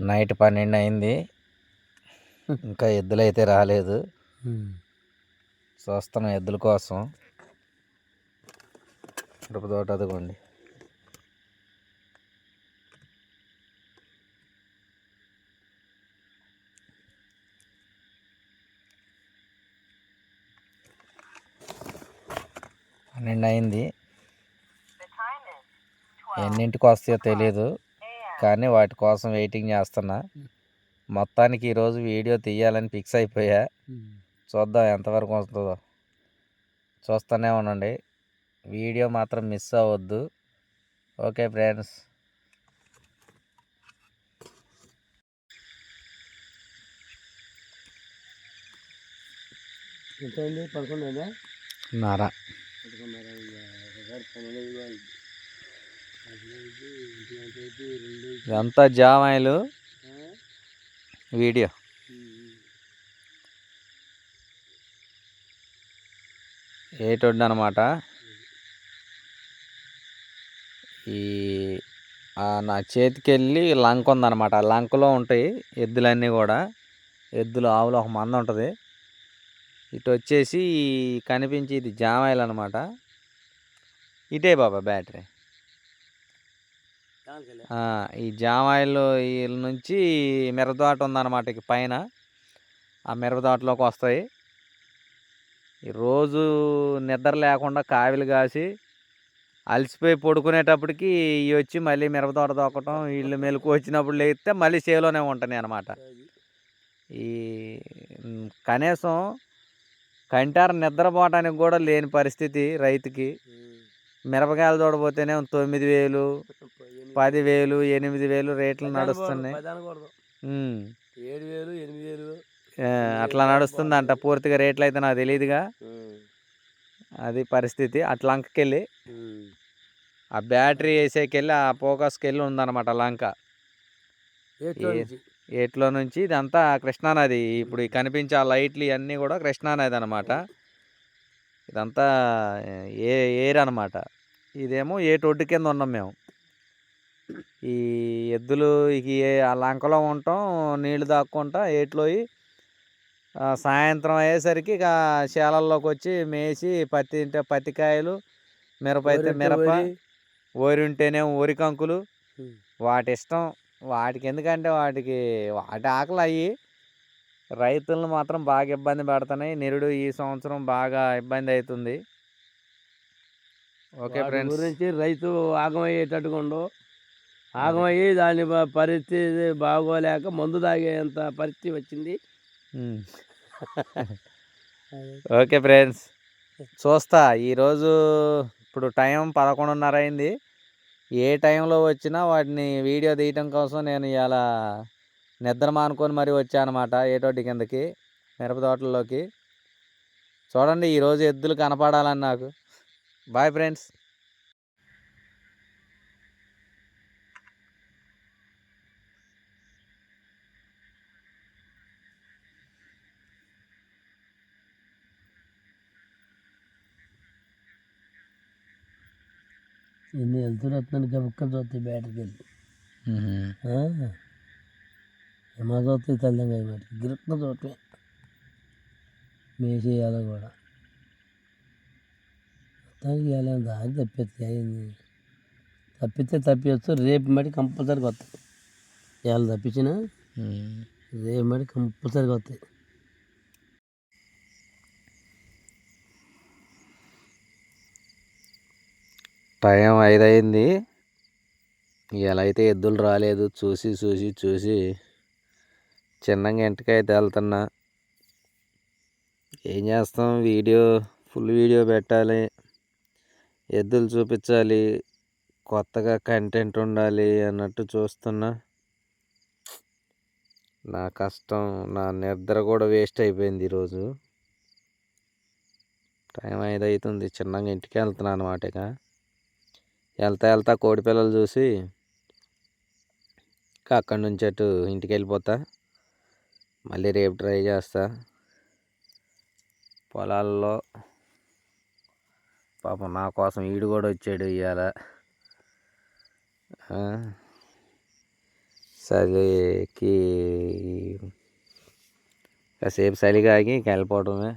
Night పన్నెండు అయింది. ఇంకా ఎద్దులు అయితే రాలేదు. చూస్తున్నాం ఎద్దుల కోసం. మిరప తోట అదిగోండి. పన్నెండు అయింది. ఎన్నింటికి వస్తాయో తెలియదు కానీ వాటి కోసం వెయిటింగ్ చేస్తున్నా. మొత్తానికి ఈరోజు వీడియో తీయాలని ఫిక్స్ అయిపోయా. చూద్దాం ఎంతవరకు వస్తుందో. చూస్తూనే ఉండండి. వీడియో మాత్రం మిస్ అవ్వద్దు. Okay friends. ఎంత అయింది అయిందా నార పదకొండున్నర ఇదంతా జామాయిలు. వీడియో. ఉమ్, ఏటొడ్డు అనమాట ఈ నా చేతికి వెళ్ళి లంక ఉందన్నమాట ఆ లంకలో ఉంటాయి ఎద్దులన్నీ కూడా. ఎద్దులు ఆవులు ఒక మంద ఉంటుంది. ఇటు వచ్చేసి కనిపించి ఇది జామాయిలు అనమాట ఇటే బాబా బ్యాటరీ. ఈ జామాయిల్ వీళ్ళ నుంచి మిరపతోట ఉందన్నమాట ఇక పైన. ఆ మిరపతోటలోకి వస్తాయి. ఈ రోజు నిద్ర లేకుండా కావిలు కాసి అలసిపోయి పడుకునేటప్పటికి ఇవి వచ్చి మళ్ళీ మిరపతోట దొక్కటం వీళ్ళు మెలకు వచ్చినప్పుడు లేస్తే మళ్ళీ చేలోనే ఉంటాయి అనమాట. ఈ కనీసం కంటార నిద్రపోవటానికి కూడా లేని పరిస్థితి రైతుకి. మిరపకాయలు చూడబోతేనే తొమ్మిది వేలు పది వేలు ఎనిమిది వేలు రేట్లు నడుస్తున్నాయి. ఏడు వేలు ఎనిమిది వేలు అట్లా నడుస్తుందంట. పూర్తిగా రేట్లు అయితే నాకు తెలియదుగా అది పరిస్థితి. అట్లా లంకకెళ్ళి. ఆ బ్యాటరీ వేసేకెళ్ళి ఆ ఫోకస్కి వెళ్ళి ఉందన్నమాట లంక. ఏట్లో ఏ- నుంచి. ఇదంతా కృష్ణానది ఇప్పుడు కనిపించే ఆ లైట్లు ఇవన్నీ కూడా కృష్ణానది అనమాట ఇదంతా ఏ ఏర్ అనమాట ఇదేమో ఏటు ఒడ్డు కింద ఉన్నాం మేము. ఈ ఎద్దులు ఇక లంకలో ఉంటాం నీళ్ళు దాక్కుంటా ఏట్లోయి ఆ, సాయంత్రం అయ్యేసరికి ఇక శాలల్లోకి వచ్చి మేసి పత్తి తింటే పత్తి కాయలు మిరప అయితే మిరప. ఓరి ఉంటేనే ఓరి కంకులు ఉమ్. వాటి ఇష్టం వాటికి ఎందుకంటే వాటికి వాటి ఆకలి అయ్యి రైతులను మాత్రం బాగా ఇబ్బంది పెడుతున్నాయి. నిరుడు ఈ సంవత్సరం బాగా ఇబ్బంది అవుతుంది ఓకే ఫ్రెండ్స్. గురించి రైతు ఆగమయ్యేటట్టుగా ఉండు. ఆగమయ్యి దాని పరిస్థితి బాగోలేక మందు తాగేంత పరిస్థితి వచ్చింది. ఓకే ఫ్రెండ్స్ చూస్తా. ఈరోజు ఇప్పుడు టైం పదకొండున్నర అయింది. ఏ టైంలో వచ్చినా వాటిని వీడియో తీయటం కోసం నేను ఇలా నిద్ర మానుకొని మరీ వచ్చానమాట ఏటోటి కిందకి మిరప తోటల్లోకి. చూడండి ఈరోజు ఎద్దులు కనపడాలని నాకు. Bye friends. ఎన్ని వెళ్తున్నట్టు గబుక్క చూస్తాయి బ్యాటరీకి వెళ్ళి. ఏమో చూస్తాయి తల్లిగా మరి గిరుక్కున చూడటమే మేసేయాలి కూడా. మొత్తానికి ఎలా దారి తప్పిస్తే అయింది. తప్పితే తప్పించచ్చు రేపు మడి కంపల్సరీగా వస్తాయి. ఇవాళ తప్పించిన రేపు మడి కంపల్సరీగా వస్తాయి. టైం ఐదు అయింది ఎలా అయితే ఎద్దులు రాలేదు. చూసి చూసి చూసి చిన్నగా ఇంటికైతే వెళ్తున్నా. ఏం చేస్తాం? వీడియో ఫుల్ వీడియో పెట్టాలి. ఎద్దులు చూపించాలి. కొత్తగా కంటెంట్ ఉండాలి అన్నట్టు చూస్తున్నా. నా కష్టం నా నిద్ర కూడా వేస్ట్ అయిపోయింది ఈరోజు. టైం ఐదు అవుతుంది చిన్నగా ఇంటికి వెళ్తున్నాను అనమాట ఇక. వెళ్తా వెళ్తా కోడి పిల్లలు చూసి ఇంకా అక్కడి నుంచి అటు ఇంటికి వెళ్ళిపోతా. మళ్ళీ రేపు ట్రై చేస్తా. పొలాల్లో పాపం నా కోసం ఈడు కూడా వచ్చాడు ఇవాళ చలికి కాసేపు చలిగాగి వెళ్ళిపోవడమే.